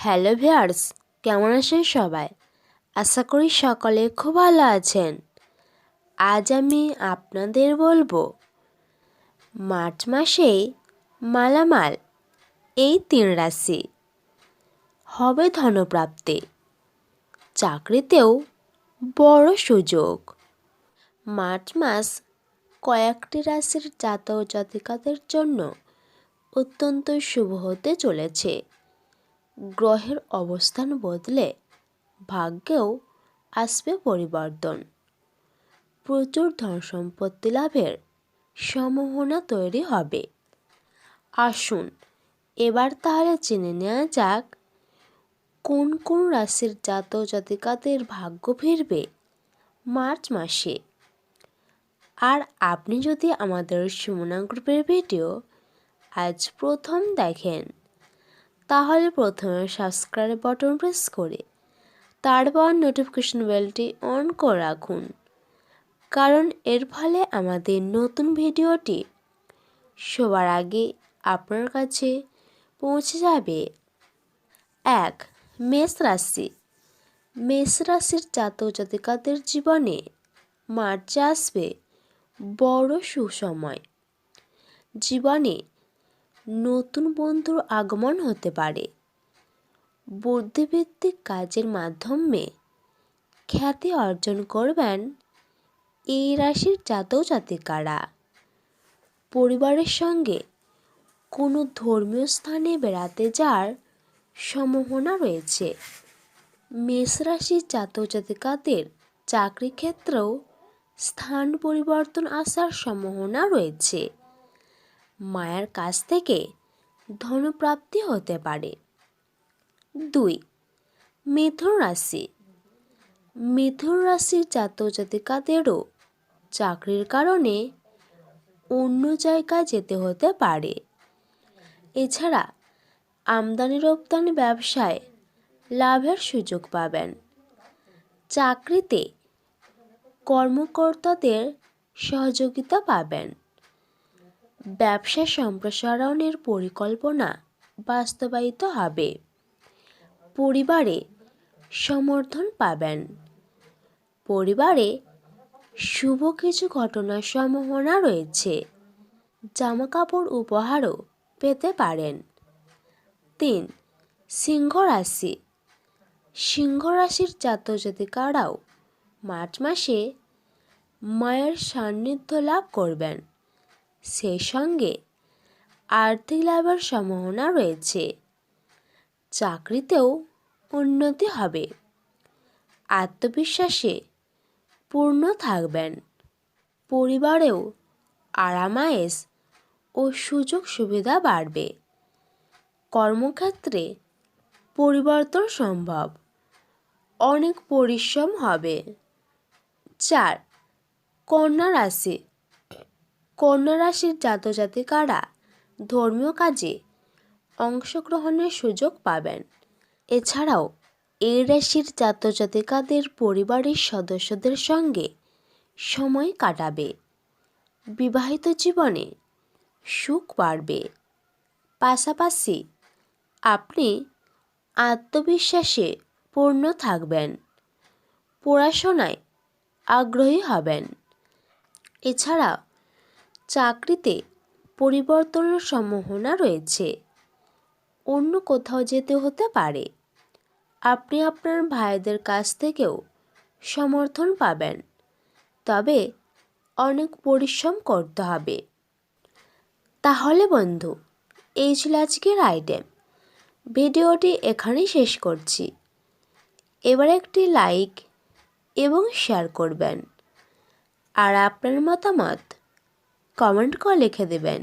Hello viewers কেমন আছেন সবাই? আশা করি সকলে খুব ভালো আছেন। আজ আমি আপনাদের বলব, মার্চ মাসেই মালামাল, এই তিন রাশি, হবে ধনপ্রাপ্তি, চাকরিতেও বড় সুযোগ। মার্চ মাস কয়েকটি রাশির জাতক জাতিকাদের জন্য অত্যন্ত শুভ হতে চলেছে। গ্রহের অবস্থান বদলে ভাগ্যেও আসবে পরিবর্তন। প্রচুর ধন সম্পত্তি লাভের সম্ভাবনা তৈরি হবে। আসুন, এবার তাহলে জেনে নেওয়া যাক, কোন কোন রাশির জাতক জাতিকাদের ভাগ্য ফিরবে মার্চ মাসে। আর আপনি যদি আমাদের সুমনা গ্রুপের ভিডিও আজ প্রথম দেখেন তাহলে প্রথমে সাবস্ক্রাইব বাটন প্রেস করে, তারপর নোটিফিকেশন বেলটি অন করে রাখুন। কারণ এর ফলে আমাদের নতুন ভিডিওটি সবার আগে আপনার কাছে পৌঁছে যাবে। এক, মেষ রাশি। মেষ রাশির জাতক জাতিকাদের জীবনে মার্চে আসবে বড় সুসময়। জীবনে নতুন বন্ধুর আগমন হতে পারে। বুদ্ধিভিত্তিক কাজের মাধ্যমে খ্যাতি অর্জন করবেন এই রাশির জাতক জাতিকারা। পরিবারের সঙ্গে কোনো ধর্মীয় স্থানে বেড়াতে যাওয়ার সম্ভাবনা রয়েছে। মেষ রাশির জাতক জাতিকাদের চাকরি ক্ষেত্রেও স্থান পরিবর্তন আসার সম্ভাবনা রয়েছে। মায়ের কাছ থেকে ধনপ্রাপ্তি হতে পারে। দুই, মিথুন রাশি। মিথুন রাশির জাতক জাতিকাদেরও চাকরির কারণে অন্য জায়গায় যেতে হতে পারে। এছাড়া আমদানি রপ্তানি ব্যবসায় লাভের সুযোগ পাবেন। চাকরিতে কর্মকর্তাদের সহযোগিতা পাবেন। ব্যবসা সম্প্রসারণের পরিকল্পনা বাস্তবায়িত হবে। পরিবারে সমর্থন পাবেন। পরিবারে শুভ কিছু ঘটনার সম্ভাবনা রয়েছে। জামাকাপড় উপহারও পেতে পারেন। তিন, সিংহ রাশি। সিংহ রাশির জাতক জাতিকারাও মার্চ মাসে মায়ের সান্নিধ্য লাভ করবেন। সেই সঙ্গে আর্থিক লাভের সম্ভাবনা রয়েছে। চাকরিতেও উন্নতি হবে। আত্মবিশ্বাসে পূর্ণ থাকবেন। পরিবারেও আরামায়েশ ও সুযোগ সুবিধা বাড়বে। কর্মক্ষেত্রে পরিবর্তন সম্ভব। অনেক পরিশ্রম হবে। চার, কন্যা রাশি কন্যা রাশির জাতজাতিকারা ধর্মীয় কাজে অংশগ্রহণের সুযোগ পাবেন। এছাড়াও, এই রাশির জাতজাতিকাদের পরিবারের সদস্যদের সঙ্গে সময় কাটাবে? বিবাহিত জীবনে সুখ বাড়বে। পাশাপাশি আপনি আত্মবিশ্বাসে পূর্ণ থাকবেন। পড়াশোনায় আগ্রহী হবেন। এছাড়া চাকরিতে পরিবর্তনের সম্ভাবনা রয়েছে। অন্য কোথাও যেতে হতে পারে। আপনি আপনার ভাইদের কাছ থেকেও সমর্থন পাবেন। তবে অনেক পরিশ্রম করতে হবে। তাহলে বন্ধু, এই ছিল আজকের আইটেম। ভিডিওটি এখানেই শেষ করছি। এবার একটি লাইক এবং শেয়ার করবেন। আর আপনার মতামত? কমেন্ট করে লিখে দেবেন।